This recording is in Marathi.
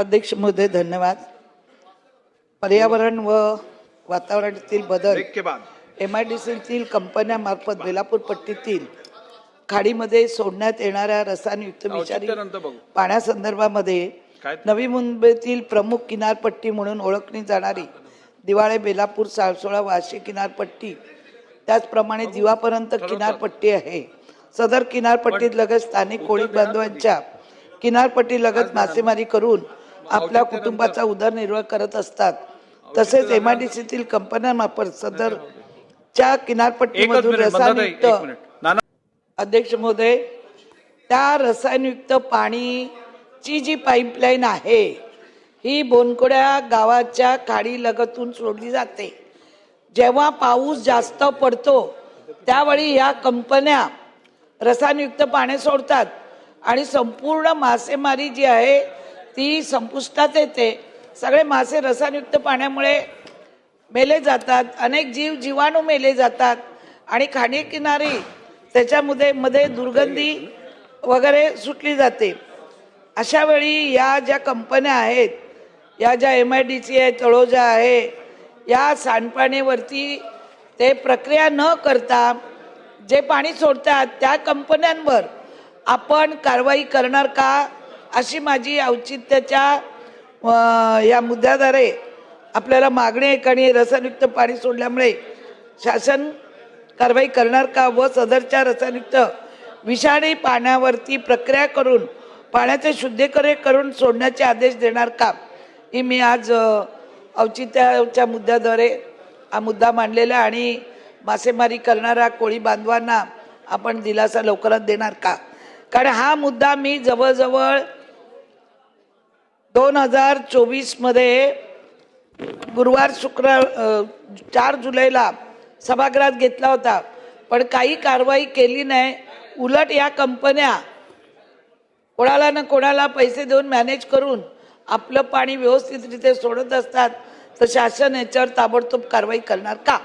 अध्यक्ष महोदय धन्यवाद. पर्यावरण व वातावरणातील बदल एम आय डी सीतील कंपन्यांमार्फत बेलापूर पट्टीतील खाडीमध्ये सोडण्यात येणाऱ्या रसायनयुक्त विषारी पाण्यासंदर्भामध्ये नवी मुंबईतील प्रमुख किनारपट्टी म्हणून ओळखली जाणारी दिवाळे बेलापूर साळसोळा वाशी किनारपट्टी. त्याचप्रमाणे दिवापर्यंत किनारपट्टी आहे. सदर किनारपट्टीत लगत स्थानिक कोळी बांधवांच्या किनारपट्टी लगत मासेमारी करून आपल्या कुटुंबाचा उदरनिर्वाह करत असतात. तसेच एम आय डी सीतील कंपन्यांमार्फत सदरच्या एकच किनारपट्टीमधून रसायनयुक्त अध्यक्ष महोदय त्या रसायनयुक्त पाणीची जी पाईपलाईन आहे ही बोनकोड्या गावाच्या खाडी लगतून सोडली जाते. जेव्हा पाऊस जास्त पडतो त्यावेळी या कंपन्या रसायनयुक्त पाणी सोडतात. आणि संपूर्ण मासेमारी जी आहे ती संपुष्टात येते. सगळे मासे रसायनयुक्त पाण्यामुळे मेले जातात. अनेक जीव जीवाणू मेले जातात. आणि खाणेकिनारी त्याच्यामध्ये मध्ये दुर्गंधी वगैरे सुटली जाते. अशा वेळी या ज्या कंपन्या आहेत या ज्या एम आय डी सी आहे तळोजा आहे या सांडपाणीवरती ते प्रक्रिया न करता जे पाणी सोडतात त्या कंपन्यांवर आपण कारवाई करणार का? अशी माझी औचित्याच्या या मुद्द्याद्वारे आपल्याला मागणी आहे आणि रसायनयुक्त पाणी सोडल्यामुळे शासन कारवाई करणार का व सदरच्या रसायनयुक्त विषाणी पाण्यावरती प्रक्रिया करून पाण्याचे शुद्धीकरण करून सोडण्याचे आदेश देणार का? ही मी आज औचित्याच्या मुद्द्याद्वारे हा मुद्दा मांडलेला आणि मासेमारी करणाऱ्या कोळी बांधवांना आपण दिलासा लवकरात देणार का? कारण हा मुद्दा मी जवळजवळ दोन हजार चोवीसमध्ये गुरुवार शुक्र चार जुलैला सभागृहात घेतला होता. पण काही कारवाई केली नाही. उलट या कंपन्या कोणाला ना कोणाला पैसे देऊन मॅनेज करून आपलं पाणी व्यवस्थितरित्या सोडत असतात. तर शासन याच्यावर ताबडतोब कारवाई करणार का?